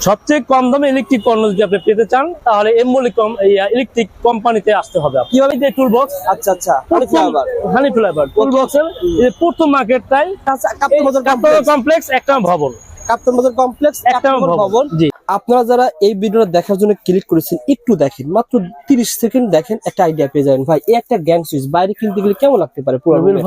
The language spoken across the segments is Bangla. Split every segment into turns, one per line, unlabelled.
সবচেয়ে কম দামে ইলেকট্রিক পণ্য যদি আপনি পেতে চান তাহলে এমবলি ইলেকট্রিক কোম্পানিতে আসতে হবে। কীভাবে? যে টুল বক্স
আচ্ছা। আচ্ছা
হানি ফ্লাইভার টুল বক্সের প্রথম মার্কেটটাই কমপ্লেক্স একটা ভবন।
কাপ্তান বাজার কমপ্লেক্স
একটা ভবন। জি।
আপনারা যারা এই ভিডিওটা দেখার জন্য ক্লিক করেছেন একটু দেখেন মাত্র 30 সেকেন্ড দেখেন একটা আইডিয়া পেয়ে যাবেন। ভাই এই একটা গ্যাং সুইচ বাইরে কিনতে গেলে কেমন লাগতে পারে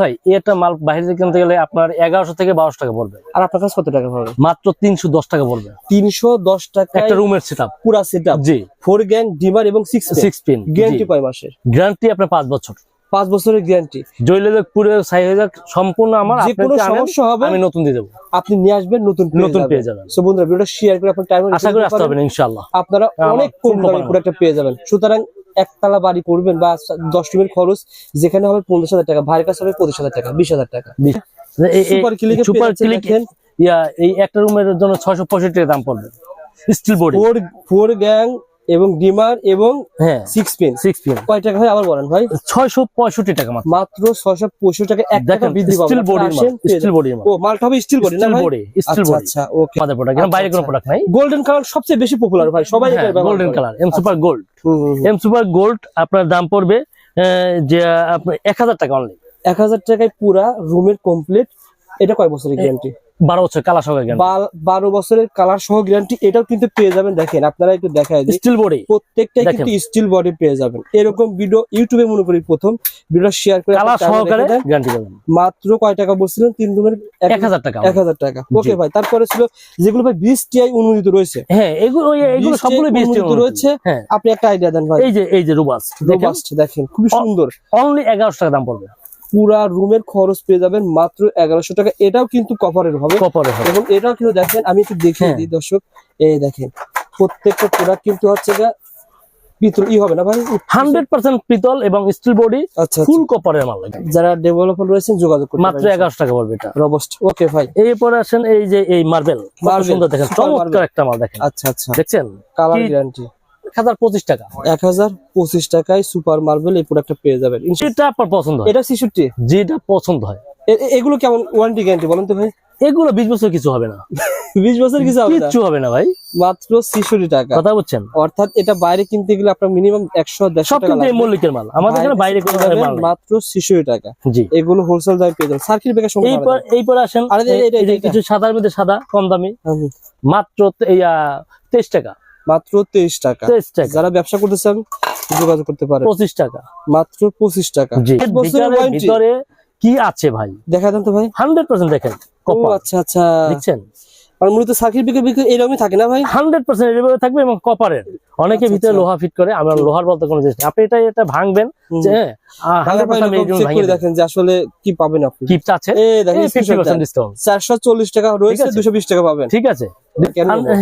ভাই এটা মাল বাইরে থেকে কিনতে গেলে আপনার এগারোশো থেকে বারোশো টাকা পড়বে।
আর আপনার কাছে কত টাকা পড়বে?
মাত্র তিনশো দশ টাকা পড়বে।
তিনশো দশ টাকা
একটা রুমের সেট আপ
পুরা সেট আপ
জি।
ফোর গ্যাং ডিমার এবং সিক্স
সিক্স পিন
গ্যারান্টি কয় মাসের?
গ্যারান্টি আপনার পাঁচ বছর।
পাঁচ বছরের গ্যারান্টি
জৈলে পুরো সাই হয়ে যাক সম্পূর্ণ আমার
যে কোনো সমস্যা হবে
আমি নতুন দিয়ে দেবো।
আপনি নিয়ে আসবেন নতুন
নতুন পেয়ে যাবেন।
সো বন্ধুরা ভিডিওটা শেয়ার করে আপনার টাইম
আশা করি আসতে হবে না ইনশাল্লাহ
আপনারা অনেক কম দামে প্রোডাক্টটা পেয়ে যাবেন। সুতরাং একতলা বাড়ি করবেন বা দশ রুমের খরচ যেখানে হবে পনেরো হাজার টাকা ভাইয়ের কাছে হবে পঁচিশ হাজার টাকা বিশ হাজার টাকা। সুপার ক্লিকে
সুপার ক্লিক ইয়া এই একটা রুমের জন্য ছয়শো পঁয়ষট্টি টাকা দাম পড়বে। Steel board
four four gang এবং ডিমার এবং
হ্যাঁ।
সিক্স পিন
সিক্স পিন
কয় টাকা হয় আবার বলেন ভাই?
ছয়শো পঁয়ষট্টি টাকা মাত্র।
মাত্র ছশো পঁয়ষট্টি টাকা। এক টাকা বৃদ্ধি
স্টিল বডি স্টিল বডি
ও মালটা হবে স্টিল বডি না
স্টিল বডি স্টিল
আচ্ছা
বডি
আচ্ছা ওকে
আমাদের প্রোডাক্ট বাইরে কোনো প্রোডাক্ট নাই।
গোল্ডেন কালার সবচেয়ে বেশি পপুলার ভাই সবাই এটা ব্যবহার
golden colour M super gold. M super gold আপনার দাম পড়বে যে আপনার এক হাজার টাকা অনলি
এক হাজার টাকায় পুরা রুমের কমপ্লিট এটা কয় বছরের গ্যারান্টি
বারো বছর কালার জ্ঞান
বারো বছরের কালার সহ গ্যারান্টি এটাও কিন্তু পেয়ে যাবেন দেখেন আপনারা একটু দেখায়
স্টিল বডি প্রত্যেকটা
কিন্তু স্টিল বডি পেয়ে যাবেন। এরকম ভিডিও ইউটিউবে মনে করি প্রথম ভিডিও শেয়ার করে
কালা
আপনার
সহকারে গ্যারান্টি দেবেন
মাত্র কয় টাকা বলছিলেন? তিন রুমের
এক হাজার টাকা।
এক হাজার টাকা। ওকে ভাই তারপরে ছিল যেগুলো ভাই বিশ টিআই অনুমোদিত রয়েছে।
হ্যাঁ এগুলো এগুলো
20
সবগুলো বিশ
অনুমোদিত। রয়েছে।
হ্যাঁ।
আপনি একটা আইডিয়া দেন ভাই।
এই যে এই যে রুবাস দেখেন।
রোবাস্ট দেখেন খুবই সুন্দর।
অনলি এগারোশো টাকা দাম পড়বে।
পুরা রুমের খরচ পেয়ে যাবেন মাত্র এগারোশো টাকা। এটাও কিন্তু কভারের হবে।
কপারে হবে।
এবং এটাও কিন্তু দেখেন আমি একটু দেখিয়ে
হ্যাঁ।
দিই দর্শক। এই দেখেন প্রত্যেকটা প্রোডাক্ট কিন্তু হচ্ছে পিতল ই হবে না ভাই?
হান্ড্রেড পার্সেন্ট পিতল এবং স্টিল বডি
আচ্ছা
ফুল কপারের মাল
যারা ডেভেলপার রয়েছেন যোগাযোগ
মাত্র এগারোশো টাকা পড়বে এটা।
রবস্ট ওকে ভাই।
এরপরে আসেন এই যে এই মার্বেল সুন্দর দেখেন। চমৎকার একটা মাল দেখেন।
আচ্ছা আচ্ছা।
দেখছেন?
কালার গ্যারান্টি
হাজার পঁচিশ টাকা।
এক হাজার পঁচিশ টাকায় সুপার মার্বেল এই প্রোডাক্টটা পেয়ে যাবেন।
আপনার পছন্দ
এটা ছিষট্টি।
যেটা পছন্দ হয়।
এগুলো কেমন ওয়ারেন্টি গ্যারান্টি বলেন তো ভাই?
এগুলো বিশ বছর কিছু হবে না।
বিশ বছর কিছু হবে না?
কিচ্ছু হবে না ভাই।
মাত্র ছিষট্টি টাকা।
কথা বুঝছেন?
অর্থাৎ এটা বাইরে কিনতে গেলে আপনার মিনিমাম একশো দেড়শো টাকা।
মল্লিকের মাল। আমাদের এখানে বাইরে।
মাত্র ছিষট্টি টাকা।
জি।
এগুলো হোলসেল দামে পেয়ে যাবেন। সার্কিট ব্রেকার
এইপর আসেন। কিছু সাদার মধ্যে সাদা কম দামি। মাত্র এই তেইশ টাকা।
মাত্র তেইশ টাকা।
তেইশ টাকা।
যারা ব্যবসা করতে চান যোগাযোগ করতে পারেন।
পঁচিশ টাকা।
মাত্র পঁচিশ টাকা।
ভিতরে- কি আছে ভাই?
দেখা দেন তো ভাই।
হান্ড্রেড পার্সেন্ট দেখেন
আচ্ছা আচ্ছা।
দেখছেন?
আর মূলত সার্কিট ব্রেকার এরকমই থাকে না ভাই?
হান্ড্রেড পার্সেন্ট এভাবে থাকবে এবং কপারের অনেকে
আচ্ছা,
ভিতরে
আচ্ছা।
লোহা ফিট করে আমরা লোহার বলতে কোনো জিনিস আপনি এটা এটা ভাঙবেন যে হ্যাঁ,
দেখেন যে আসলে কি পাবেন আপনি।
আছে? ডিসকাউন্ট
চারশো চল্লিশ টাকা রয়েছে দুশো বিশ টাকা পাবেন।
ঠিক আছে।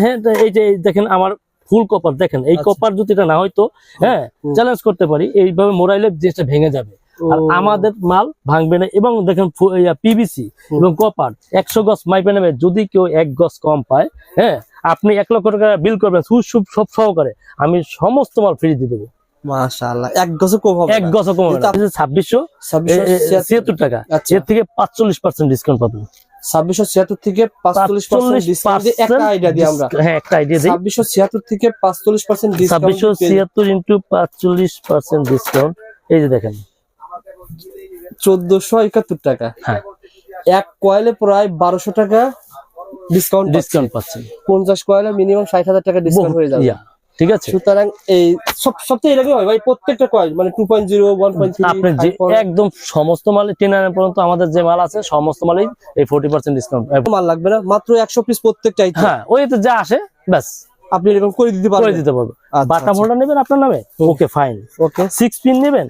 হ্যাঁ এই যে এই দেখেন আমার ফুল কপার দেখেন এই
আচ্ছা।
কপার এটা না হয়তো হ্যাঁ চ্যালেঞ্জ করতে পারি এইভাবে মোরাইলে জিনিসটা ভেঙে যাবে। আর আমাদের মাল ভাঙবে না এবং দেখেন
হুম।
এবং কপার একশো গজ মাইপে নেবে যদি কেউ এক গজ কম পায় হ্যাঁ আপনি এক লক্ষ টাকা বিল করবেন সুদ সব সহকারে আমি সমস্ত মাল ফ্রি দিয়ে দেবো।
এক গজে কম
ছাব্বিশশো ছিয়াত্তর। টাকা
আচ্ছা।
এর থেকে পাঁচচল্লিশ পার্সেন্ট ডিসকাউন্ট পাবেন।
ছাব্বিশশো ছিয়াত্তর থেকে পাঁচচল্লিশ পার্সেন্ট একটা আইডিয়া দিই আমরা।
হ্যাঁ একটা আইডিয়া দিই।
ছাব্বিশশো ছিয়াত্তর থেকে পাঁচচল্লিশ পার্সেন্ট
ছাব্বিশশো ছিয়াত্তর ইন্টু পাঁচচল্লিশ পার্সেন্ট ডিসকাউন্ট এই যে দেখেন।
চোদ্দশো একাত্তর টাকা।
হ্যাঁ।
এক কয়েলে প্রায় বারোশো টাকা ডিসকাউন্ট
ডিসকাউন্ট পাচ্ছেন
পঞ্চাশ কয়েলে মিনিমাম ষাট হাজার টাকা ডিসকাউন্ট হয়ে যাবে।
ঠিক আছে?
সুতরাং এই সব সবচেয়ে এরকম হয় ভাই প্রত্যেকটা কয়েল মানে two point zero one point
আপনি যে একদম সমস্ত মাল টেন পর্যন্ত আমাদের যে মাল আছে সমস্ত মালই এই ফোর্টি পার্সেন্ট ডিসকাউন্ট
মাল লাগবে না মাত্র একশো পিস প্রত্যেকটা item।
হ্যাঁ ওই তো যা আসে ব্যাস।
আপনি এরকম করে দিতে
করে
পারবেন
দিতে পারব
আচ্ছা,
বাটা
আচ্ছা।
মোল্ডার নেবেন আপনার নামে? Okay fine
okay.
Six pin নেবেন?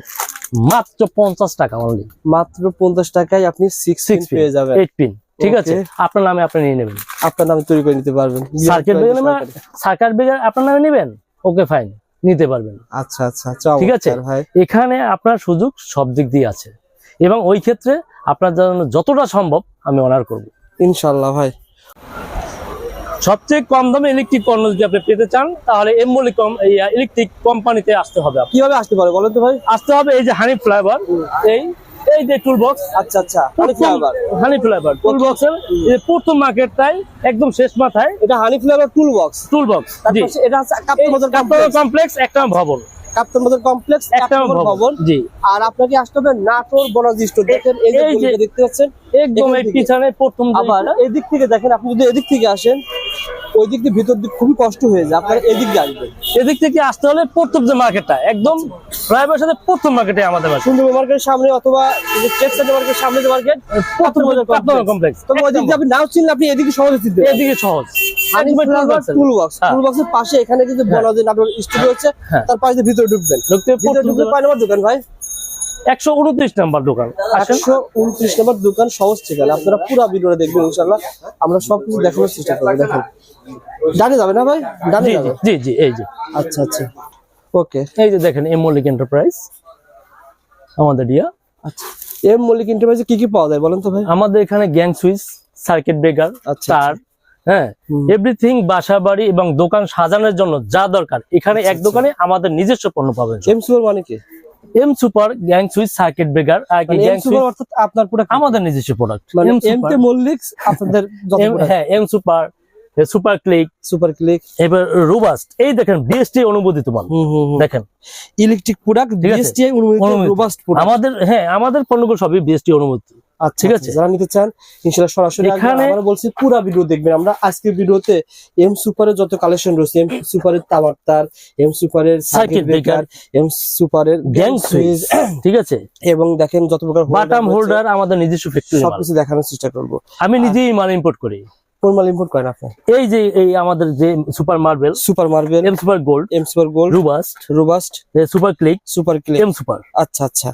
মাত্র পঞ্চাশ টাকা অনলি
মাত্র পঞ্চাশ টাকায় আপনি সিক্স
সিক্স
পেয়ে যাবেন।
এইট পিন ঠিক আছে? আপনার নামে আপনি নিয়ে নেবেন।
আপনার নামে তৈরি করে নিতে পারবেন।
সার্কিট ব্রেকার সার্কিট ব্রেকার আপনার নামে নেবেন? ওকে ফাইন নিতে পারবেন।
আচ্ছা আচ্ছা
ঠিক আছে?
ভাই।
এখানে আপনার সুযোগ সব দিক দিয়ে আছে। এবং ওই ক্ষেত্রে আপনার জন্য যতটা সম্ভব আমি অনার করব।
ইনশাল্লাহ ভাই।
সবচেয়ে কম দামে ইলেকট্রিক পণ্য যদি আপনি পেতে চান তাহলে এমবলি কম এই ইলেকট্রিক কোম্পানিতে আসতে হবে।
কীভাবে আসতে পারে বলেন তো ভাই?
আসতে হবে এই যে হানি ফ্লাইভার এই এই যে টুল বক্স
আচ্ছা আচ্ছা হানি ফ্লেভার
হানি ফ্লেভার টুল বক্সের প্রথম মার্কেটটাই একদম শেষ মাথায়।
এটা honey flavour tool box
tool box
এটা হচ্ছে কাপ্তান কমপ্লেক্স
একটা ভবন।
কাপ্তান বাজার কমপ্লেক্স এক
একটা
নম্বর
ভবন
ভবন।
জি।
আর আপনাকে আসতে হবে নাটোর বনাজি স্টোর দেখেন এই যে
এই যে-
গলিটা দেখতে পাচ্ছেন
একদম
এখান
এই
থেকে।
পিছনে প্রথম
আবার এদিক থেকে দেখেন আপনি যদি এদিক থেকে আসেন ওই দিক দিয়ে ভিতর দিক খুবই কষ্ট হয়ে যায় আপনার এদিক দিয়ে আসবেন।
এদিক থেকে আসতে হলে প্রথম যে মার্কেটটা একদম সাথে প্রথম মার্কেটে আমাদের
মার্কেটের সামনে অথবা টেক্সটাইল মার্কেটের সামনে যে মার্কেট
প্রথম কমপ্লেক্স
তবে ওই দিক দিয়ে আপনি নাও চিনলে আপনি এদিকে সহজে
এদিকে সহজ।
টুল বক্স
হ্যাঁ।
টুল বক্সের পাশে এখানে কিন্তু বনাজি নাটোর স্টুডিও আছে
হ্যাঁ।
তার পাশে ভিতরে ঢুকবেন।
ঢুকতে
ঢুকতে দোকান ভাই।
একশো উনত্রিশ নাম্বার দোকান।
একশো উনত্রিশ নম্বর দোকান সহজ ঠিকানা। আপনারা পুরো ভিডিওটা দেখবেন ইনশাল্লাহ আমরা সবকিছু দেখানোর চেষ্টা করব দেখেন। ডানে যাবে না ভাই? ডানে
জি
যাবে?
জি এই যে।
আচ্ছা আচ্ছা। ওকে।
এই যে দেখেন এম মল্লিক এন্টারপ্রাইজ আমাদের ইয়া।
আচ্ছা। এম মল্লিক এন্টারপ্রাইজে কি কি পাওয়া যায় বলেন তো ভাই?
আমাদের এখানে গ্যাং সুইচ সার্কিট ব্রেকার
আচ্ছা,
তার হ্যাঁ। এভরিথিং বাসা বাড়ি এবং দোকান সাজানোর জন্য যা দরকার এখানে এক দোকানে আমাদের নিজস্ব পণ্য পাবেন
এম সুপার মানে কি?
M super gang switch circuit breaker আর কি গ্যাং
সুপার অর্থাৎ আপনার পুরো
আমাদের নিজস্ব product M
K
super
Mallik আপনাদের
হ্যাঁ M super super click
super click
এবার রোবাস্ট এই দেখেন বিএসটি অনুমোদিত মাল। দেখেন।
Electric product. বিএসটিআই অনুমোদিত। রোবাস্ট প্রোডাক্ট
আমাদের হ্যাঁ আমাদের পণ্যগুলো সবই বিএসটি অনুমোদিত।
আচ্ছা
ঠিক
ঠিক
আছে।
আছে যারা নিতে চান ইনশাআল্লাহ সরাসরি। আমরা বলছি পুরো ভিডিও দেখবেন আমরা আজকের ভিডিওতে এম সুপারের যত কালেকশন রয়েছে এম সুপারের তামাক তার এম সুপারের সাইকেল ব্রেকার এম সুপারের
গ্যাং সুইচ ঠিক আছে
এবং দেখেন যত প্রকার
বাটাম হোল্ডার আমাদের নিজস্ব ফ্যাক্টরি
সবকিছু দেখানোর চেষ্টা করব
আমি নিজেই মাল ইম্পোর্ট করি
কোন মাল ইম্পোর্ট করেন আপনি?
এই যে এই আমাদের যে super marble
super marble
M super gold
M super gold
robust
robust
super click
super click
M super
আচ্ছা আচ্ছা।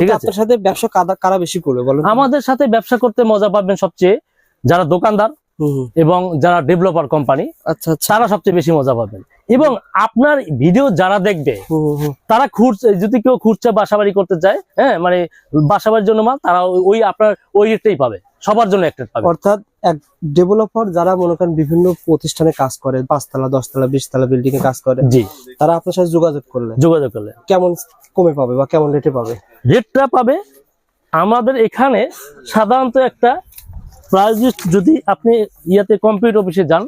ঠিক আছে।
আপনার সাথে ব্যবসা কারা বেশি করবে বলেন
আমাদের সাথে ব্যবসা করতে মজা পাবেন সবচেয়ে যারা দোকানদার। এবং যারা ডেভেলপার কোম্পানি
আচ্ছা আচ্ছা।
তারা সবচেয়ে বেশি মজা পাবেন। এবং আপনার ভিডিও যারা দেখবে। তারা খুঁজছে যদি কেউ খুঁজছে বাসাবাড়ি করতে চায় হ্যাঁ মানে বাসাবাড়ির জন্য মাল তারা ওই- ওই আপনার ওই রেটটাই পাবে। সবার জন্য একটা পাবে।
অর্থাৎ এক ডেভেলপার যারা মনে করেন বিভিন্ন প্রতিষ্ঠানে কাজ করে পাঁচতলা দশতলা বিশতলা বিল্ডিং এ কাজ করে
জি।
তারা আপনার সাথে যোগাযোগ করলে?
যোগাযোগ করলে।
কেমন কমে পাবে বা কেমন রেটে পাবে?
রেটটা পাবে। আমাদের এখানে সাধারণত একটা প্রাইস যদি আপনি ইয়াতে কম্পিউটার অফিসে যান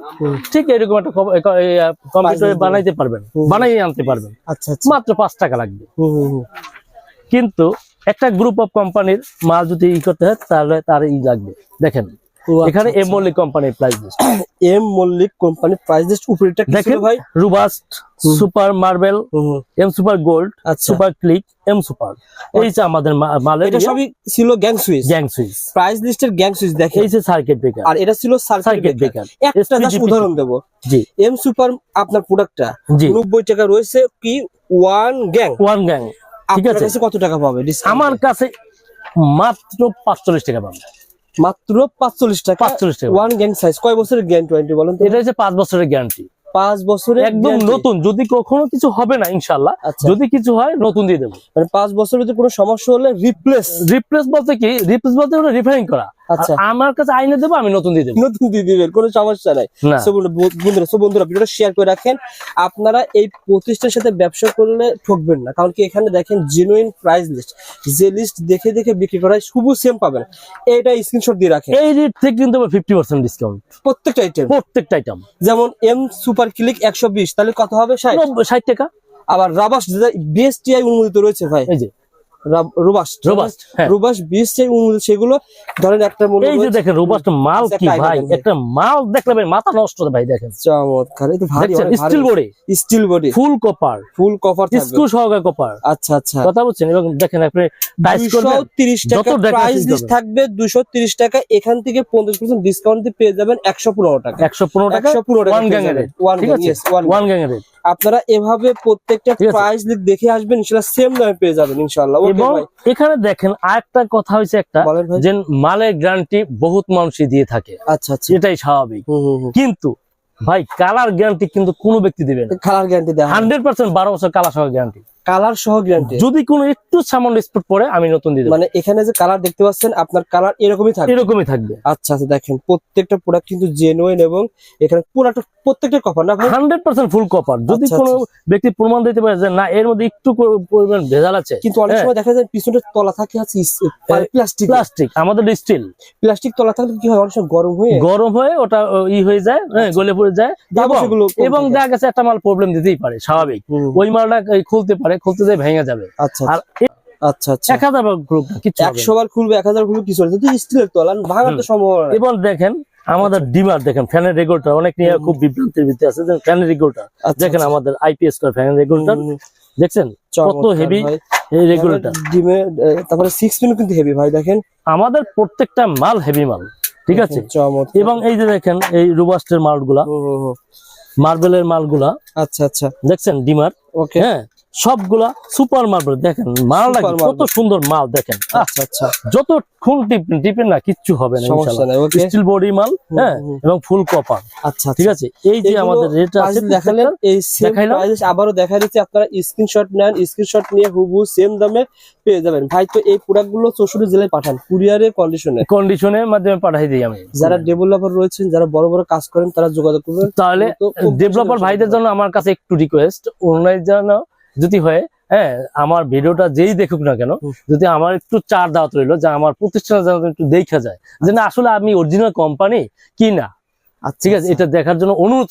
ঠিক এরকম একটা কম্পিউটারে বানাইতে পারবেন।
হুম।
বানাই আনতে পারবেন।
আচ্ছা আচ্ছা।
মাত্র পাঁচ টাকা লাগবে। কিন্তু একটা গ্রুপ অফ কোম্পানির মাল যদি ই করতে হয় তাহলে তার ই লাগবে। দেখেন এখানে
আচ্ছা।
এম মল্লিক কোম্পানির price list
M Mallick company price list উপরেটা কি ছিল
দেখেন
ভাই?
Robust super marble. M super gold super click M super এই যে আমাদের মা- মালের
এটা সবই ছিল gang switch
gang switch
price লিস্টের গ্যাং সুইচ দেখেন।
এই যে সার্কিট ব্রেকার
আর এটা ছিল সার্কিট ব্রেকার একটা জাস্ট উদাহরণ দেবো।
জি।
এম সুপার আপনার প্রোডাক্টটা
জি।
নব্বই টাকা রয়েছে কি? ওয়ান গ্যাং
ওয়ান গ্যাং ঠিক আছে?
কত টাকা পাবে?
আমার কাছে মাত্র পাঁচচল্লিশ টাকা পাবে।
মাত্র পাঁচচল্লিশ টাকা
পাঁচচল্লিশ টাকা।
ওয়ান গ্যাং সাইজ কয় বছরের গ্যারান্টি বলেন
এটা হচ্ছে পাঁচ বছরের গ্যারান্টি
পাঁচ বছরে
একদম নতুন। যদি কখনো কিছু হবে না ইনশাল্লাহ
আচ্ছা।
যদি কিছু হয় নতুন দিয়ে দেবো।
মানে পাঁচ বছরের যদি কোনো সমস্যা হলে রিপ্লেস
রিপ্লেস বলতে কি? রিপ্লেস বলতে রিফারিং করা।
আচ্ছা।
আমার কাছে আইনে দেবো আমি নতুন দিয়ে দেবো।
নতুন দিয়ে দিবেন কোনো সমস্যা নাই। বন্ধুরা বন্ধুরা ভিডিওটা শেয়ার করে রাখেন। আপনারা এই প্রতিষ্ঠানের সাথে ব্যবসা করলে ঠকবেন না কারণ কি এখানে দেখেন জেনুইন প্রাইস লিস্ট যে লিস্ট দেখে দেখে বিক্রি করা শুভ সেম পাবেন। এইটা স্ক্রিনশট দিয়ে রাখেন।
এই রেট থেকে কিন্তু ফিফটি পার্সেন্ট ডিসকাউন্ট
প্রত্যেকটা আইটেম
প্রত্যেকটা আইটেম
যেমন এম সুপার ক্লিক একশো বিশ তাহলে কত হবে? ষাট।
ষাট টাকা।
আবার রাবাস বিএসটিআই অনুমোদিত রয়েছে ভাই।
এই যে।
রোবাস্ট
হ্যাঁ।
রোবাস্ট সেগুলো ধরেন একটা মনে
এই যে দেখেন রোবাস্ট মাল
আচ্ছা,
কি ভাই? একটা মাল দেখলে ভাই মাথা নষ্ট ভাই দেখেন।
চমৎকার এই তো ভারী
steel body.
Steel body.
Full copper.
Full
screw সহকারে কপার।
আচ্ছা আচ্ছা।
কথা বলছেন? এবং দেখেন আপনি করবেন
টাকা প্রাইস লিস্ট থাকবে দুশো তিরিশ টাকা। এখান থেকে পঞ্চাশ পার্সেন্ট ডিসকাউন্ট দিয়ে পেয়ে যাবেন একশো পনেরো টাকা।
একশো পনেরো টাকা
টাকা
ওয়ান গ্যাং এর ঠিক আছে? গ্যাং এর
আপনারা এভাবে প্রত্যেকটা প্রাইস দেখে আসবেন ইনশাল্লাহ সেম দামে পেয়ে যাবেন ইনশাল্লাহ। ওকে
এবং
ভাই।
এখানে দেখেন আরেকটা কথা হয়েছে একটা যে মালের গ্যারান্টি বহুত মানুষই দিয়ে থাকে।
আচ্ছা আচ্ছা।
এটাই স্বাভাবিক। কিন্তু ভাই কালার গ্যারান্টি কিন্তু কোন ব্যক্তি দিবে না।
কালার গ্যারান্টি
হান্ড্রেড পার্সেন্ট বারো বছর কালার সহ গ্যারান্টি
কালার সহ গ্যারান্টি
যদি কোনো একটু সামান্য স্পট পরে আমি নতুন দিয়ে দেবো।
মানে এখানে যে কালার দেখতে পাচ্ছেন আপনার কালার এরকমই থাকবে।
এরকমই থাকবে।
আচ্ছা আচ্ছা দেখেন প্রত্যেকটা প্রোডাক্ট কিন্তু জেনুইন এবং এখানে পুরোটা প্রত্যেকটা কপার না ভাই?
হান্ড্রেড পার্সেন্ট ফুল কপার যদি
আচ্ছা,
কোনো ব্যক্তি প্রমাণ দিতে পারে যে না এর মধ্যে একটু পরিমাণ ভেজাল আছে
কিন্তু অনেক
হ্যাঁ।
সময় দেখা যায় পিছনের তলা থাকে আছে প্লাস্টিক
প্লাস্টিক আমাদের স্টিল
প্লাস্টিক তলা থাকলে কি হয়? অনেক সময় গরম হয়ে
গরম হয়ে ওটা ই হয়ে যায় হ্যাঁ, গলে পড়ে যায়। এবং- এবং। দেখা গেছে একটা মাল প্রবলেম দিতেই পারে স্বাভাবিক। ওই মালটা খুলতে পারে খুলতে যায় ভেঙে যাবে।
আচ্ছা
আর
আচ্ছা। আচ্ছা
এক হাজার বার না।
একশো বার খুলবে এক হাজার খুলবে কিছু যদি স্টিলের তলা ভাঙার তো সম্ভাবনা।
এবার দেখেন আমাদের ডিমার দেখেন ফ্যানের রেগুলেটর অনেক নিয়ে খুব বিভ্রান্তির ভিত্তি আছে। ফ্যানের রেগুলেটর
আচ্ছা,
দেখেন
আচ্ছা।
আমাদের আইপিএস ফ্যানের রেগুলেটর দেখছেন? কত হেভি। এই রেগুলেটর
ডিমে তারপরে সিক্স পিন কিন্তু হেভি ভাই দেখেন।
আমাদের প্রত্যেকটা মাল হেভি মাল ঠিক আছে? এবং এই যে দেখেন এই রুবাস্টের মালগুলা। মার্বেলের মালগুলা
আচ্ছা আচ্ছা।
দেখছেন ডিমার?
ওকে
হ্যাঁ। সবগুলা সুপার মার্বেল দেখেন মাল
Super
কত সুন্দর মাল দেখেন।
আচ্ছা আচ্ছা।
যত খুন টিপেন না কিচ্ছু হবে না স্টিল বডি মাল হ্যাঁ। এবং ফুল কপার।
আচ্ছা
ঠিক আছে? এই যে আমাদের রেট আছে
দেখালেন এই প্রাইস আবারও দেখা দিচ্ছে আপনারা স্ক্রিনশট নেন স্ক্রিনশট নিয়ে হুবহু সেম দামে পেয়ে যাবেন। ভাই তো এই প্রোডাক্টগুলো চৌষট্টি জেলায় পাঠান কুরিয়ারে কন্ডিশনে
কন্ডিশনের মাধ্যমে পাঠাই দিই আমি।
যারা ডেভেলপার রয়েছেন যারা বড় বড় কাজ করেন তারা যোগাযোগ করবেন।
তাহলে ডেভেলপার ভাইদের জন্য আমার কাছে একটু রিকোয়েস্ট অনলাইন যেন যদি হয় হ্যাঁ আমার ভিডিওটা যেই দেখুক না কেন যদি আমার একটু চার দাওয়াত রইল যে আমার প্রতিষ্ঠানে যেন একটু দেখা যায় যে না আসলে আমি অরিজিনাল কোম্পানি কি না? ঠিক আছে এটা দেখার জন্য অনুরোধ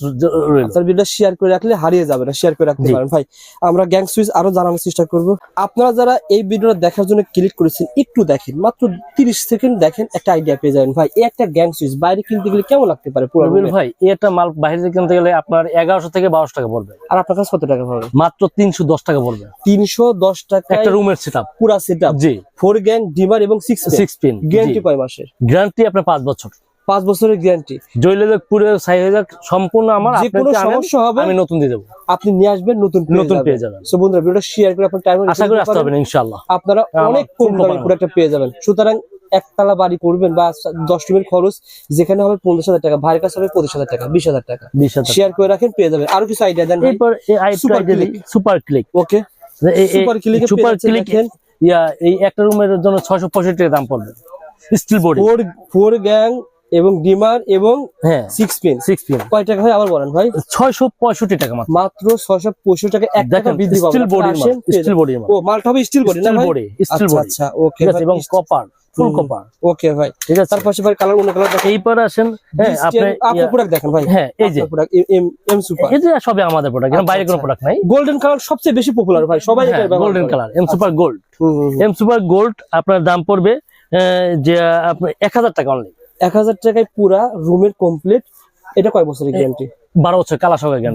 আপনার ভিডিও শেয়ার করে রাখলে হারিয়ে যাবে না শেয়ার করে রাখতে পারেন। ভাই আমরা গ্যাং সুইচ আরও জানানোর চেষ্টা করব। আপনারা যারা এই ভিডিওটা দেখার জন্য ক্লিক করেছেন একটু দেখেন মাত্র 30 সেকেন্ড দেখেন একটা আইডিয়া পেয়ে যাবেন। ভাই এই একটা গ্যাং সুইচ বাইরে কিনতে গেলে কেমন লাগতে পারে পুরো
ভাই এটা মাল বাইরে কিনতে গেলে আপনার এগারোশো থেকে বারোশো টাকা পড়বে।
আর আপনার কাছে কত টাকা পড়বে?
মাত্র তিনশো দশ টাকা পড়বে।
তিনশো দশ টাকা
একটা রুমের সেট আপ
পুরা সেট আপ
জি।
ফোর গ্যাং ডিমার এবং সিক্স
সিক্স পিন
গ্যারান্টি কয় মাসের?
গ্যারান্টি আপনার পাঁচ বছর।
পাঁচ বছরের গ্যারান্টি
জৈলের পুরো সাই হয়ে যাক সম্পূর্ণ আমার
যে কোনো সমস্যা হবে
আমি নতুন দিয়ে দেবো।
আপনি নিয়ে আসবেন নতুন
নতুন পেয়ে যাবেন।
সো বন্ধুরা ভিডিওটা শেয়ার করে আপনার টাইম
আশা করি আসতে হবে না ইনশাল্লাহ
আপনারা অনেক কম দামে প্রোডাক্টটা পেয়ে যাবেন। সুতরাং একতলা বাড়ি করবেন বা দশ রুমের খরচ যেখানে হবে পঞ্চাশ হাজার টাকা ভাইয়ের কাছে হবে পঁচিশ হাজার টাকা বিশ হাজার টাকা।
বিশ হাজার
শেয়ার করে রাখেন পেয়ে যাবেন। আরও কিছু আইডিয়া দেন।
Super click
okay super click
super click yeah এই একটা রুমের জন্য ছয়শো পঁয়ষট্টি টাকা দাম পড়বে। Steel board
four four gang এবং ডিমার এবং
হ্যাঁ।
সিক্স পিন
সিক্স পিন
কয় টাকা হয় আবার বলেন ভাই?
ছয়শো পঁয়ষট্টি টাকা মাত্র।
ছয়শো পঁয়ষট্টি টাকা। এক টাকা বৃদ্ধি
স্টিল বডি স্টিল বডি
ও মালটা হবে স্টিল বডি না
বডি স্টিল
আচ্ছা
বডি
আচ্ছা ওকে
আছে এবং কপার ফুল কপার
ওকে ভাই।
ঠিক আছে।
তার পাশে ভাই কালার অন্য কালার
আসেন হ্যাঁ আপনি
আপনার প্রোডাক্ট দেখেন ভাই।
হ্যাঁ এই যে।
প্রোডাক্ট এম এম সুপার
এই যে সবে আমাদের প্রোডাক্ট
আচ্ছা,
বাইরে কোনো
আচ্ছা।
প্রোডাক্ট নাই।
গোল্ডেন কালার সবচেয়ে বেশি পপুলার ভাই সবাই এটা
golden colour M super gold. M super gold আপনার দাম পড়বে যে এক হাজার টাকা অনলি
এক হাজার টাকায় পুরা রুমের কমপ্লিট এটা কয় বছরের গ্যারান্টি
বারো বছর কালা সঙ্গে জ্ঞান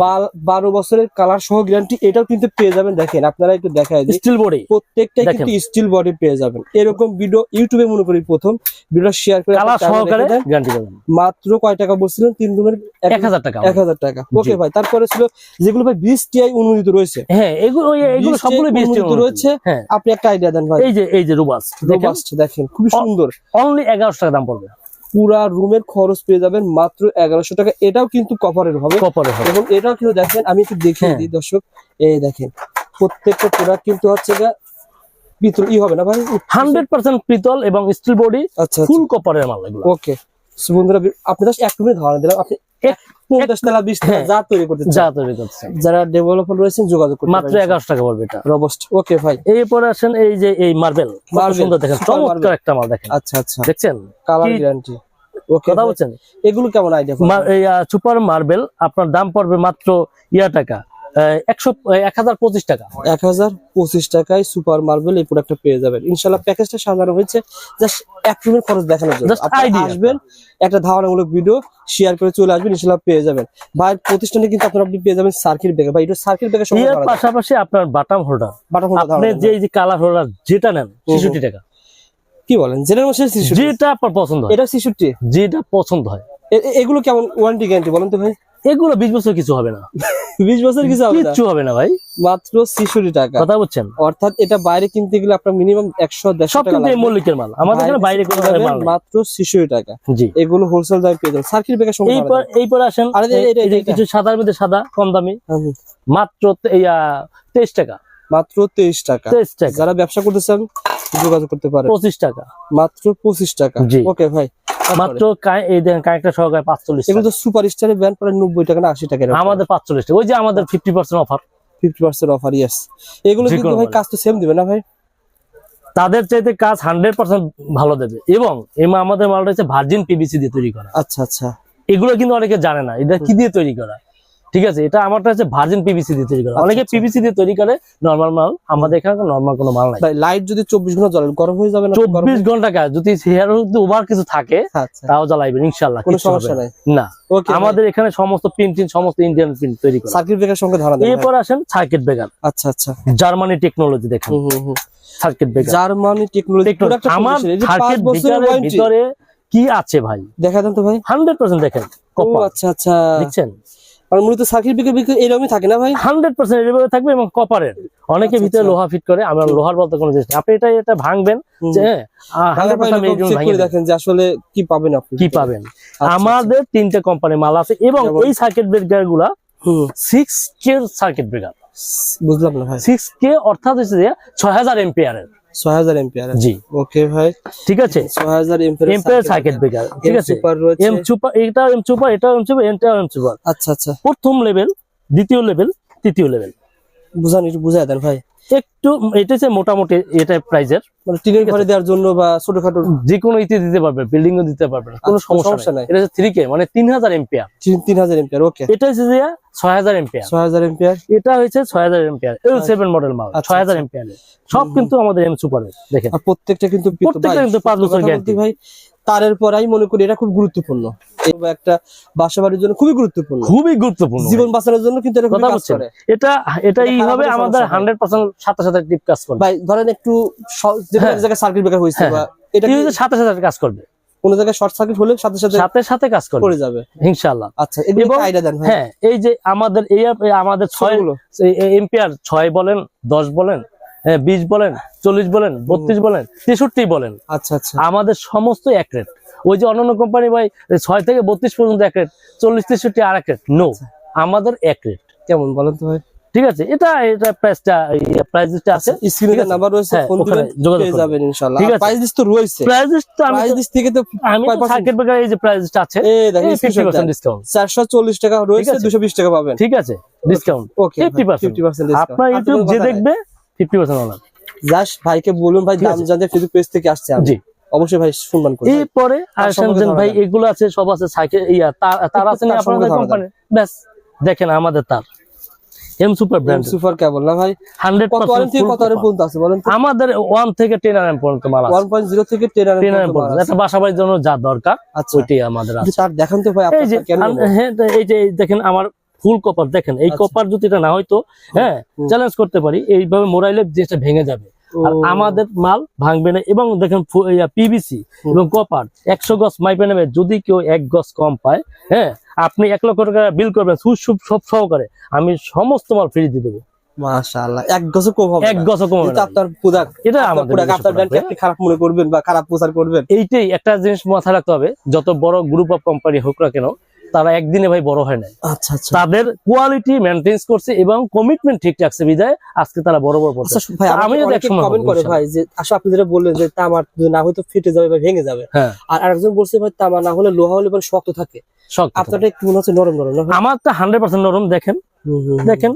বারো বছরের কালার সহ গ্যারান্টি এটাও কিন্তু পেয়ে যাবেন দেখেন আপনারা একটু দেখায়
স্টিল বডি
প্রত্যেকটাই
দেখেন।
কিন্তু স্টিল বডি পেয়ে যাবেন। এরকম ভিডিও ইউটিউবে মনে করি প্রথম। ভিডিও শেয়ার করে
সহকারে গ্যারান্টি দেবেন।
মাত্র কয় টাকা বলছিলেন? তিন রুমের
এক হাজার টাকা।
এক হাজার টাকা। ওকে ভাই তারপরে ছিল যেগুলো ভাই বিশ টিআই অনুমোদিত রয়েছে।
হ্যাঁ এগুলো এগুলো
20
সবগুলো বিশ
অনুমোদিত রয়েছে।
হ্যাঁ।
আপনি একটা আইডিয়া দেন ভাই।
এই যে এই যে রুবাস দেখেন।
রোবাস্ট দেখেন খুবই সুন্দর।
অনলি এগারোশো টাকা দাম পড়বে।
পুরা রুমের খরচ পেয়ে যাবেন মাত্র এগারোশো টাকা। এটাও কিন্তু কপারের হবে।
কপারের হবে।
এবং এটাও কিন্তু দেখেন আমি একটু দেখে
হ্যাঁ।
দিই দর্শক। এই দেখেন প্রত্যেকটা প্রোডাক্ট কিন্তু হচ্ছে পিতল ই হবে না ভাই?
হান্ড্রেড পার্সেন্ট পিতল এবং স্টিল বডি
আচ্ছা
ফুল কপারের মাল এগুলো।
ওকে বন্ধুরা আপনি জাস্ট এক রুমে ধারণা দিলাম। আপনি
এক
পঞ্চাশ টাকা বিশ টাকা
হ্যাঁ।
যা তৈরি করতে
যা তৈরি করছে
যারা ডেভেলপার রয়েছেন যোগাযোগ করতে
মাত্র এগারোশো টাকা পড়বে এটা।
রবস্ট ওকে ভাই
এরপরে আসেন এই যে এই মার্বেল সুন্দর দেখেন। চমৎকার একটা মাল দেখেন।
আচ্ছা আচ্ছা।
দেখছেন?
কালার
কি-
গ্যারান্টি ওকে
কথা বলছেন?
এগুলো কেমন আইডিয়া
সুপার মার্বেল আপনার দাম পড়বে মাত্র ইয়া টাকা। একশো এক হাজার পঁচিশ টাকা।
এক হাজার পঁচিশ টাকায় সুপার মার্বেল এই প্রোডাক্টটা পেয়ে যাবেন। ইনশাল্লাহ প্যাকেজটা সাজানো হয়েছে। জাস্ট এক রুমের খরচ দেখানোর জন্য।
Just
আপনারা
idea.
আসবেন একটা ধারণামূলক ভিডিও শেয়ার করে চলে আসবেন ইনশাল্লাহ পেয়ে যাবেন। প্রতিষ্ঠানে কিন্তু আপনারা আপনি পেয়ে যাবেন সার্কিট ব্রেকার ভাই এটা সার্কিট ব্রেকার সঙ্গে
এর পাশাপাশি আপনার বাটাম হোল্ডার
বাটা
আপনি যে যে কালার হোল্ডার যেটা নেন ছেষট্টি টাকা।
কি বলেন?
যেটা আপনার পছন্দ হয়।
এটা শিশুটি
যেটা পছন্দ হয়।
এগুলো কেমন ওয়ারেন্টি গ্যারান্টি বলেন তো ভাই?
এগুলো বিশ বছর কিছু হবে না।
বিশ বছর কিছু হবে না।
কিচ্ছু হবে না ভাই।
মাত্র শিশুটি টাকা।
কথা বলছেন?
অর্থাৎ এটা বাইরে কিনতে গেলে আপনার মিনিমাম একশো দেড়শো টাকা।
মল্লিকের মাল। আমাদের এখানে বাইরে।
মাত্র শিশুটি টাকা।
জি।
এগুলো হোলসেল দামে পেয়ে যাবেন। সার্কিট ব্রেকার সঙ্গে
আসেন। কিছু সাদার মধ্যে সাদা কম দামি।
হুম,
মাত্র তেইশ টাকা।
মাত্র তেইশ টাকা।
তেইশ টাকা।
যারা ব্যবসা করতে চান যোগাযোগ করতে পারেন।
পঁচিশ টাকা।
মাত্র পঁচিশ টাকা। ওকে ভাই।
মাত্র এই দেখেন কানেক্টর সহকারে পাঁচচল্লিশ
এগুলো তো সুপার স্টারের ব্যান্ড প্রায় নব্বই টাকা না আশি টাকা
আমাদের পাঁচচল্লিশ ওই যে আমাদের fifty percent offer
fifty percent offer yes এগুলো কিন্তু ভাই। কাজ তো সেম দিবে না ভাই?
তাদের চাইতে কাজ হান্ড্রেড পার্সেন্ট ভালো দেবে। এবং আমাদের মালটা হচ্ছে ভার্জিন পিবিসি দিয়ে তৈরি করা।
আচ্ছা আচ্ছা।
এগুলো কিন্তু অনেকে জানে না। এটা কি দিয়ে তৈরি করা? ঠিক আছে এটা আমারটা হচ্ছে ভার্জিন পিবিসি দিয়ে তৈরি করা।
আচ্ছা,
অনেকে
আচ্ছা।
পিবিসি দিয়ে তৈরি করে নর্মাল মাল আমাদের এখানে নর্মাল কোনো মাল নাই।
লাইট যদি চব্বিশ ঘণ্টা জ্বলে গরম হয়ে যাবে না
চব্বিশ ঘণ্টা কাজ যদি হেয়ার ওভার কিছু থাকে
আচ্ছা।
তাও জ্বালাইবেন ইনশাল্লাহ
কোনো সমস্যা নাই।
না আমাদের এখানে সমস্ত প্রিন্টিং সমস্ত ইন্ডিয়ান প্রিন্ট তৈরি করা।
সার্কিট ব্রেকার সঙ্গে দেন
এরপর আসেন সার্কিট ব্রেকার
আচ্ছা আচ্ছা।
জার্মানি টেকনোলজি দেখেন। সার্কিট ব্রেকার
জার্মানি টেকনোলজি
আমার সার্কিট ব্রেকারের ভিতরে কি আছে ভাই?
দেখা দেন তো ভাই।
হান্ড্রেড পার্সেন্ট দেখেন
ও
কপার
আচ্ছা আচ্ছা।
দেখছেন?
আর মূলত সার্কিট ব্রেকার বিক্রি এরকমই থাকে না ভাই?
হান্ড্রেড পার্সেন্ট এভাবে থাকবে এবং কপারের। অনেকে
আচ্ছা,
ভিতরে
আচ্ছা।
লোহা ফিট করে আমরা লোহার বলতে কোনো জিনিস আপনি এটা এটা ভাঙবেন যে হ্যাঁ, আহ,
ভাঙা
100% আমি এই জন্য ভাঙিয়ে
দেখেন যে আসলে কি পাবেন আপনি।
কি পাবেন?
আচ্ছা,
আমাদের তিনটে কোম্পানি মাল আছে এবং এই সার্কিট
ব্রেকারগুলা
সিক্স কে সার্কিট ব্রেকার
বুঝলাম না ভাই।
সিক্স কে অর্থাৎ হচ্ছে যে ছয় হাজার এম্পিয়ারের
ছয় হাজার এম্পিয়ার
জি।
ওকে ভাই?
ঠিক আছে।
ছয় হাজার
এম্পিয়ার সার্কিট ব্রেকার ঠিক আছে?
সুপার রয়েছে।
এম সুপার এটা এম সুপার এটা এম সুপার এটা এম সুপার
আচ্ছা আচ্ছা।
প্রথম লেভেল দ্বিতীয় লেভেল তৃতীয় লেভেল
বুঝান একটু বুঝাই দেন ভাই।
একটু এটা হচ্ছে মোটামুটি এটা প্রাইজের
মানে টিনের ঘরে দেওয়ার জন্য বা ছোটখাটো
যে কোনো ইতি দিতে পারবে বিল্ডিং ও দিতে পারবে কোনো
আচ্ছা,
সমস্যা
সমস্যা
নাই। এটা হচ্ছে থ্রি কে মানে তিন হাজার এম্পিয়ার
তিন- হাজার এম্পিয়ার ওকে
এটা হচ্ছে যে ছয় হাজার এম্পিয়ার
ছয় হাজার এম্পিয়ার
এটা হচ্ছে ছয় হাজার এম্পিয়ার এল সেভেন মডেল মাল
আচ্ছা,
ছয় হাজার এম্পিয়ারের সব কিন্তু আমাদের এম সুপারের দেখেন।
প্রত্যেকটা কিন্তু
প্রত্যেকটা কিন্তু পাঁচ বছর গ্যারান্টি
ভাই তারের পর আমি মনে করি এটা খুব গুরুত্বপূর্ণ। একটা বাসা বাড়ির জন্য খুবই গুরুত্বপূর্ণ।
খুবই গুরুত্বপূর্ণ।
জীবন বাঁচানোর জন্য কিন্তু এটা
কথা বলছেন। এটা এটা এইভাবে আমাদের
সমস্যা হয়।
হান্ড্রেড পার্সেন্ট সাথে সাথে টিপ কাজ করবে
ভাই ধরেন একটু
হ্যাঁ।
জায়গায় সার্কিট ব্রেকার হয়েছে
হ্যাঁ,
বা এটা
সাথে সাথে কাজ করবে।
কোনো জায়গায় শর্ট সার্কিট হলে সাথে সাথে
সাথে সাথে কাজ করবে।
পড়ে যাবে।
ইনশাআল্লাহ।
আচ্ছা এগুলো
এবং-
আইডিয়া দেন
হ্যাঁ এই যে আমাদের এই আমাদের এম্পিয়ার ছয় বলেন দশ বলেন বিশ বলেন চল্লিশ বলেন বত্রিশ বলেন তেষট্টি বলেন।
আচ্ছা আচ্ছা।
আমাদের সমস্ত এক রেট ওই যে অন্যান্য কোম্পানি ভাই ছয় থেকে বত্রিশ পর্যন্ত এক রেট চল্লিশ তেষট্টি আর এক রেট নো আমাদের এক রেট
কেমন বলেন তো ভাই?
ঠিক আছে এটা এটা প্রাইসটা প্রাইসটা আছে।
স্ক্রিনে নাম্বার রয়েছে
হ্যাঁ,
ফোন
ওখানে
দিবেন
যোগাযোগ করবেন।
যাবেন ইনশাআল্লাহ। প্রাইস লিস্ট তো রয়েছে।
প্রাইস তো আমি
প্রাইস লিস্ট থেকে তো
আমি সার্কিট ব্রেকার এই যে প্রাইসটা আছে
এই দেখেন
ফিফটি
স্ক্রিনশট
পার্সেন্ট ডিসকাউন্ট
চারশো চল্লিশ টাকা রয়েছে
আছে।
দুশো বিশ টাকা পাবেন।
ঠিক আছে ডিসকাউন্ট
ওকে
50%
ফিফটি পার্সেন্ট
আপনার ইউটিউব যে দেখবে ফিফটি পার্সেন্ট অনার
জাস্ট ভাইকে বলুন ভাই দাম জানতে ফেসবুক পেজ থেকে আসছে
জি।
অবশ্যই ভাই সম্মান করবেন
এরপরে আসেন
সম্পর্কে
যে
ধারণা
ভাই এগুলো আছে সব আছে সাইকেল ইয়া তার তার আছে না আপনাদের কোম্পানি ব্যাস দেখেন আমাদের তার। M super brand
super cable না ভাই?
হান্ড্রেড
কত ওয়ারেন্টি পর্যন্ত আছে বলেন
আমাদের ওয়ান থেকে টেন আর পর্যন্ত মাল আছে।
ওয়ান পয়েন্ট জিরো থেকে টেন আর
টেন আর এম পর্যন্ত। একটা বাসা বাড়ির জন্য যা দরকার
আচ্ছা।
ওইটাই আমাদের আছে।
তার দেখান তো ভাই আপনার কেন
হ্যাঁ? এই যে দেখেন আমার ফুল কপার দেখেন এই
আচ্ছা।
কপার যদি এটা না হয়তো হ্যাঁ চ্যালেঞ্জ করতে পারি এইভাবে মোরাইলে জিনিসটা ভেঙে যাবে। আর আমাদের মাল ভাঙবে না এবং দেখেন
হুম।
এবং কপার একশো গজ মাইপে নেবে যদি কেউ এক গজ কম পায় হ্যাঁ আপনি এক লক্ষ টাকা বিল করবেন সুদ সব সহকারে আমি সমস্ত মাল ফ্রি দিয়ে দেবো।
এক খারাপ মনে করবেন বা খারাপ প্রচার করবেন।
এইটাই একটা জিনিস মাথায় রাখতে হবে যত বড় গ্রুপ অফ কোম্পানি হোক না কেন তারা একদিনে ভাই বড় হয় নাই।
আচ্ছা আচ্ছা।
তাদের কোয়ালিটি মেনটেন্স করছে এবং কমিটমেন্ট ঠিক রাখছে বিদায়। আজকে তারা বড় বড় পড়ছে
আচ্ছা
আমি
আমি
যদি এক সময়
কমেন্ট করে ভাই যে আসলে আপনি যেটা বললেন যে তামার না হয়তো ফেটে যাবে বা ভেঙে যাবে।
হ্যাঁ।
আর আরেকজন বলছে ভাই তামা না হলে লোহা হলে পরে শক্ত থাকে। আপনারটা একটু মনে হচ্ছে নরম নরম
হান্ড্রেড পার্সেন্ট নরম দেখেন। দেখেন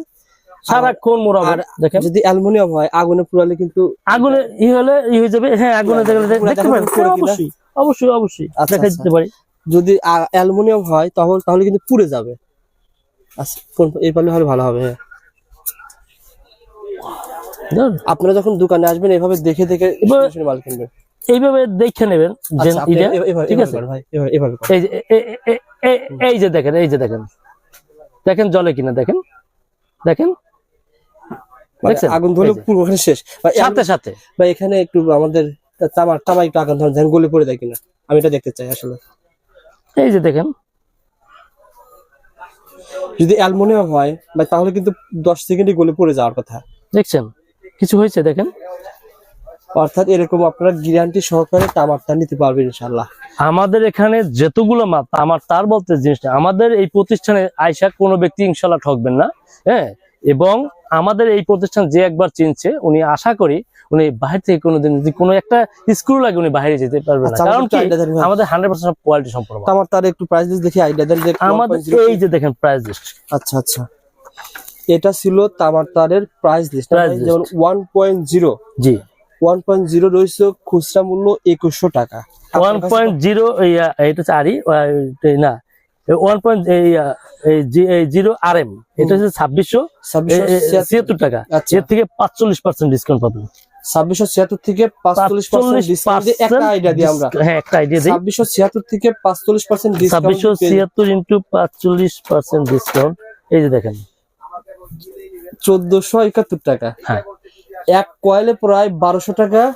সারাক্ষণ মোড়াবে দেখেন।
যদি অ্যালুমিনিয়াম হয় আগুনে পুরালে কিন্তু
আগুনে ই হলে ই হয়ে যাবে হ্যাঁ আগুনে দেখতে পারেন হ্যাঁ? অবশ্যই অবশ্যই অবশ্যই। দেখা। দিতে পারি।
যদি অ্যালুমিনিয়াম হয় তখন তাহলে কিন্তু পুড়ে যাবে। আচ্ছা এই পারলে হলে ভালো হবে হ্যাঁ? আপনারা যখন দোকানে আসবেন এভাবে দেখে দেখে মাল কিনবেন।
এইভাবে দেখে নেবেন ঠিক আছে। এই যে দেখেন এই যে দেখেন। দেখেন জলে কিনা দেখেন। দেখেন?
মানে আগুন
যে।
পুরো ওখানে শেষ।
সাথে সাথে।
বা এখানে একটু আমাদের তামার তামা একটু আগুন ধরেন যেন গলে পড়ে যায় কিনা। আমি এটা দেখতে চাই আসলে।
এই যে দেখেন।
যদি অ্যালুমিনিয়াম হয় বা তাহলে কিন্তু দশ সেকেন্ডে গলে পড়ে যাওয়ার কথা।
দেখছেন? কিছু হয়েছে দেখেন।
অর্থাৎ এরকম আপনারা গ্যারান্টি সহকারে তামারটা নিতে পারবেন ইনশাল্লাহ
আমাদের এখানে যতগুলো মাপ আমার তার বলতে জিনিসটা আমাদের এই প্রতিষ্ঠানে আয়সা কোনো ব্যক্তি ইনশাল্লাহ ঠকবেন না হ্যাঁ? এবং আমাদের এই প্রতিষ্ঠান যে একবার চিনছে উনি আশা করি উনি বাইরে থেকে কোনোদিন যদি কোনো একটা স্ক্রু লাগে উনি বাইরে যেতে পারবে না।
আচ্ছা,
কারণ
আমাদের
কি। আমাদের হান্ড্রেড পার্সেন্ট কোয়ালিটি সম্পূর্ণ
তো আমার তার একটু প্রাইস লিস্ট দেখি আইডিয়া দেন
আমাদের এই যে দেখেন প্রাইস লিস্ট
আচ্ছা আচ্ছা। এটা ছিল তামার তারের প্রাইস লিস্ট যেমন ওয়ান পয়েন্ট জিরো
জি।
ওয়ান পয়েন্ট জিরো রয়েছে খুচরা মূল্য একুশশো টাকা।
ওয়ান পয়েন্ট জিরো এটা আরই না one point zero R M এটা হচ্ছে ছাব্বিশশো
ছাব্বিশশো ছিয়াত্তর-
টাকা।
আচ্ছা।
এর থেকে পাঁচচল্লিশ পার্সেন্ট ডিসকাউন্ট পাবেন।
ছাব্বিশশো ছিয়াত্তর থেকে পাঁচচল্লিশ পার্সেন্ট একটা আইডিয়া দিই আমরা।
হ্যাঁ একটা আইডিয়া দিই।
ছাব্বিশশো ছিয়াত্তর থেকে পাঁচচল্লিশ পার্সেন্ট
ছাব্বিশশো ছিয়াত্তর ইন্টু পাঁচচল্লিশ পার্সেন্ট ডিসকাউন্ট এই যে দেখেন।
চোদ্দশো একাত্তর টাকা।
হ্যাঁ।
এক কয়েলে প্রায় বারোশো টাকা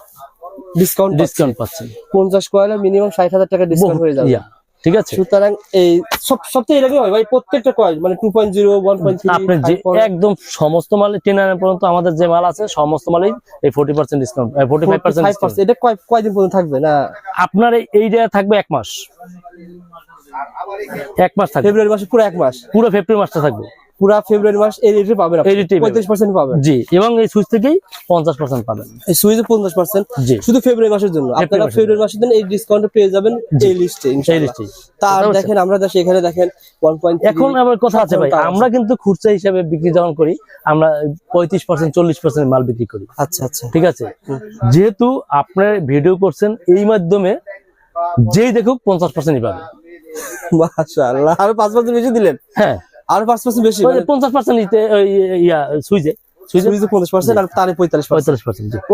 ডিসকাউন্ট
ডিসকাউন্ট পাচ্ছেন
পঞ্চাশ কয়েলে মিনিমাম ষাট হাজার টাকা ডিসকাউন্ট হয়ে যাবে।
ঠিক আছে?
সুতরাং এই সব সবথেকে এরকম হয় ভাই প্রত্যেকটা কয়েল মানে two point zero one point
আপনি যে একদম সমস্ত মালে টেন পর্যন্ত আমাদের যে মাল আছে সমস্ত মালেই এই forty percent discount forty five percent
এটা কয় কয়দিন পর্যন্ত থাকবে? না।
আপনার এই- এই থাকবে এক মাস। এক মাস থাকবে।
ফেব্রুয়ারি মাসে পুরো এক মাস।
পুরো ফেব্রুয়ারি মাসটা থাকবে।
পুরো ফেব্রুয়ারি মাস এই রেটে পাবেন
এই rate
পঁয়ত্রিশ পার্সেন্ট পাবেন।
জি এবং এই সুইচ থেকেই পঞ্চাশ পার্সেন্ট পাবেন।
এই পঞ্চাশ পার্সেন্ট
জি।
শুধু ফেব্রুয়ারি মাসের জন্য। আপনারা ফেব্রুয়ারি মাসের জন্য এই ডিসকাউন্ট পেয়ে যাবেন এই লিস্টে
সেই লিস্টে
তার দেখেন আমরা এখানে দেখেন ওয়ান পয়েন্ট
এখন আবার কথা আছে ভাই আমরা কিন্তু খুচরা হিসাবে বিক্রি যখন করি আমরা পঁয়ত্রিশ পার্সেন্ট চল্লিশ পার্সেন্ট মাল বিক্রি করি।
আচ্ছা আচ্ছা।
ঠিক আছে? যেহেতু আপনার ভিডিও করছেন এই মাধ্যমে যেই দেখুক পঞ্চাশ পার্সেন্টই পাবে
মাশাআল্লাহ। আরও পাঁচ পার্সেন্ট বেশি দিলেন?
হ্যাঁ।
আরও পাঁচ পার্সেন্ট বেশি
পঞ্চাশ পার্সেন্ট ইয়া সুইজে
আর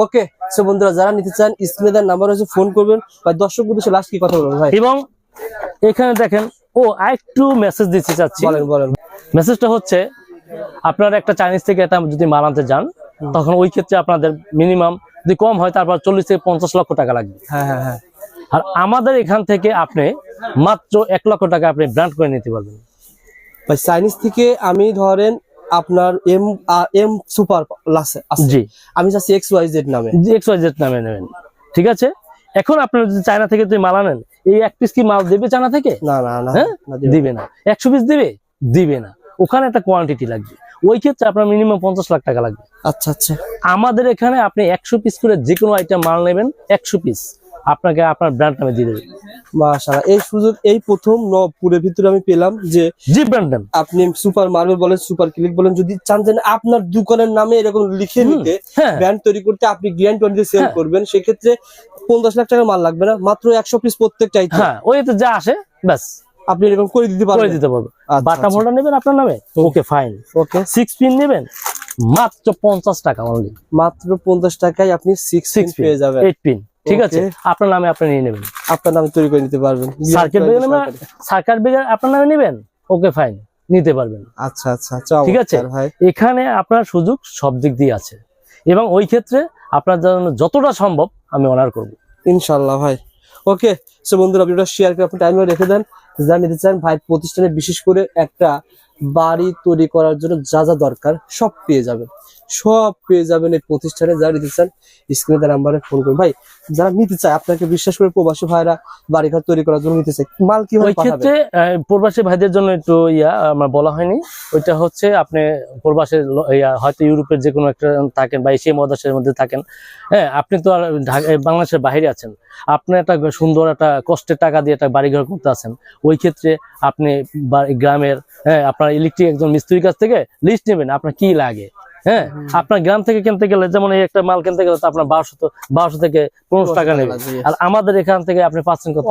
ওকে সো বন্ধুরা যারা নিতে চান স্ক্রিনে নাম্বার হচ্ছে ফোন করবেন। বা দর্শক উদ্দেশ্যে লাস্ট কি কথা বলবেন ভাই?
এবং এখানে দেখেন ও আরেকটু মেসেজ দিতে চাচ্ছি।
বলেন বলেন।
মেসেজটা হচ্ছে আপনারা একটা চাইনিজ থেকে এটা যদি মাল আনতে যান তখন ওই ক্ষেত্রে আপনাদের মিনিমাম যদি কম হয় তারপর চল্লিশ থেকে পঞ্চাশ লক্ষ টাকা লাগবে।
হ্যাঁ হ্যাঁ হ্যাঁ।
আর আমাদের এখান থেকে আপনি মাত্র এক লক্ষ টাকা আপনি ব্র্যান্ড করে নিতে পারবেন।
ভাই চাইনিজ থেকে আমি ধরেন আপনার এম এম সুপার লাসে আছে।
জি।
আমি চাচ্ছি এক্স ওয়াই জেড নামে।
জি এক্স ওয়াই জেড নামে নেবেন। ঠিক আছে? এখন আপনার যদি চায়না থেকে তুই মাল আনেন এই এক পিস কি মাল দেবে চায়না থেকে?
না না না
হ্যাঁ? দিবে না। একশো পিস দিবে? দিবে না। ওখানে একটা কোয়ান্টিটি লাগবে। ওই ক্ষেত্রে আপনার মিনিমাম পঞ্চাশ লাখ টাকা লাগবে।
আচ্ছা আচ্ছা।
আমাদের এখানে আপনি একশো পিস করে যে কোনো আইটেম মাল নেবেন একশো পিস আপনাকে আপনার ব্র্যান্ড নামে দিয়ে দেবে।
মাশাআল্লাহ। এই সুযোগ এই প্রথম নবপুরের ভিতরে আমি পেলাম যে
জি ব্র্যান্ড নাম
আপনি সুপার মার্বেল বলেন সুপার ক্লিক বলেন যদি চান যে আপনার দোকানের নামে এরকম লিখে নিতে ব্র্যান্ড তৈরি করতে আপনি গ্র্যান্ড টোয়েন্টি সেল। করবেন সেক্ষেত্রে পঞ্চাশ লাখ টাকা মাল লাগবে না মাত্র একশো পিস প্রত্যেকটা item
হ্যাঁ ওইতে যা আসে ব্যাস।
আপনি এরকম করে দিতে
করে
পারবেন
দিতে পারব
আচ্ছা,
বাটা
আচ্ছা।
মোটা নেবেন আপনার নামে? Okay fine
okay.
Six pin নেবেন? মাত্র পঞ্চাশ টাকা অনলি
মাত্র পঞ্চাশ টাকায় আপনি সিক্স
সিক্স পিন
পেয়ে যাবেন।
এইট পিন ঠিক আছে? আপনার নামে আপনি নিয়ে নেবেন।
আপনার নামে তৈরি করে নিতে পারবেন।
সার্কিট ব্রেকার সার্কিট ব্রেকার আপনার নামে নেবেন? ওকে ফাইন নিতে পারবেন।
আচ্ছা আচ্ছা
ঠিক আছে? এখানে আপনার সুযোগ সব দিক দিয়ে আছে। এবং ওই ক্ষেত্রে আপনার জন্য যতটা সম্ভব আমি অনার করব।
ইনশাল্লাহ ভাই। ওকে সো বন্ধুরা ভিডিওটা শেয়ার করে আপনি টাইমে রেখে দেন। যা নিতে চান ভাই প্রতিষ্ঠানে বিশেষ করে একটা বাড়ি তৈরি করার জন্য যা যা দরকার সব পেয়ে যাবেন। সব পেয়ে যাবেন এই প্রতিষ্ঠানে। যা নিতে চান স্ক্রিনে তার নাম্বারে ফোন করুন। ভাই যারা নিতে চায় আপনাকে বিশ্বাস করে প্রবাসী ভাইরা বাড়ি ঘর তৈরি করার জন্য নিতে চায় মাল কি
ওই ক্ষেত্রে প্রবাসী ভাইদের জন্য একটু ইয়া আমার বলা হয়নি। ওইটা হচ্ছে আপনি প্রবাসের ইয়া হয়তো ইউরোপের যে কোনো একটা থাকেন বা এশিয়া মহাদেশের মধ্যে থাকেন। হ্যাঁ আপনি তো আর বাংলাদেশের বাইরে আছেন। আপনি একটা সুন্দর একটা কষ্টের টাকা দিয়ে একটা বাড়িঘর করতে আছেন। ওই ক্ষেত্রে আপনি গ্রামের হ্যাঁ আপনার ইলেকট্রিক একজন মিস্ত্রির কাছ থেকে লিস্ট নেবেন আপনার কি লাগে। হ্যাঁ? আপনার গ্রাম থেকে কিনতে গেলে যেমন এই একটা মাল কিনতে গেলে তো আপনার বারোশো বারোশো থেকে পনেরোশো টাকা নেবে। আর আমাদের এখান থেকে আপনি পাচ্ছেন কত?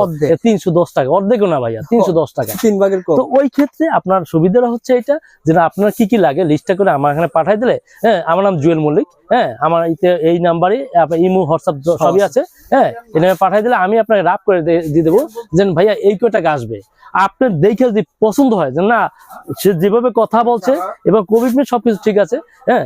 তিনশো দশ টাকা। অর্ধেকও না ভাইয়া তিনশো দশ টাকা।
তিন ভাগের
তো ওই ক্ষেত্রে আপনার সুবিধাটা হচ্ছে এটা যে আপনার কি কি লাগে লিস্টটা করে আমার এখানে পাঠাই দিলে হ্যাঁ আমার নাম জুয়েল মল্লিক হ্যাঁ আমার এই নাম্বারে ইমো হোয়াটসঅ্যাপ সবই আছে হ্যাঁ এই নামে পাঠাই দিলে আমি আপনাকে রাপ করে দিয়ে দেবো যে ভাইয়া এই কয় টাকা আসবে। আপনার দেখে যদি পছন্দ হয় যে না সে যেভাবে কথা বলছে এবং কমিটমেন্ট সবকিছু ঠিক আছে হ্যাঁ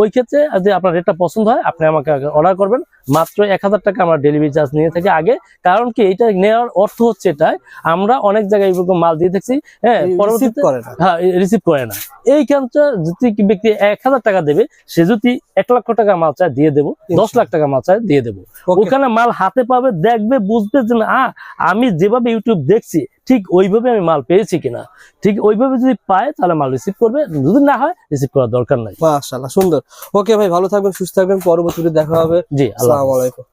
ওই ক্ষেত্রে যদি আপনার রেটটা পছন্দ হয় আপনি আমাকে অর্ডার করবেন। মাত্র এক হাজার টাকা আমরা ডেলিভারি চার্জ নিয়ে থাকি আগে। কারণ কি এটা নেওয়ার অর্থ হচ্ছে এটাই আমরা অনেক জায়গায় এরকম মাল দিয়ে দেখছি হ্যাঁ পরবর্তীতে
করে না।
হ্যাঁ রিসিভ করে না। এই ক্ষেত্রে যদি ব্যক্তি এক হাজার টাকা দেবে সে যদি এক লক্ষ টাকা মাল চায় দিয়ে দেবো। দশ লাখ টাকা মাল চায় দিয়ে দেবো। ওখানে মাল হাতে পাবে দেখবে বুঝবে যে না আমি যেভাবে ইউটিউব দেখছি ঠিক ওইভাবে আমি মাল পেয়েছি কিনা। ঠিক ওইভাবে যদি পায় তাহলে মাল রিসিভ করবে। যদি না হয় রিসিভ করার দরকার নাই।
মাশাআল্লাহ সুন্দর। ওকে ভাই ভালো থাকবেন সুস্থ থাকবেন। পরবর্তীতে দেখা হবে।
জি
আসসালামু আলাইকুম।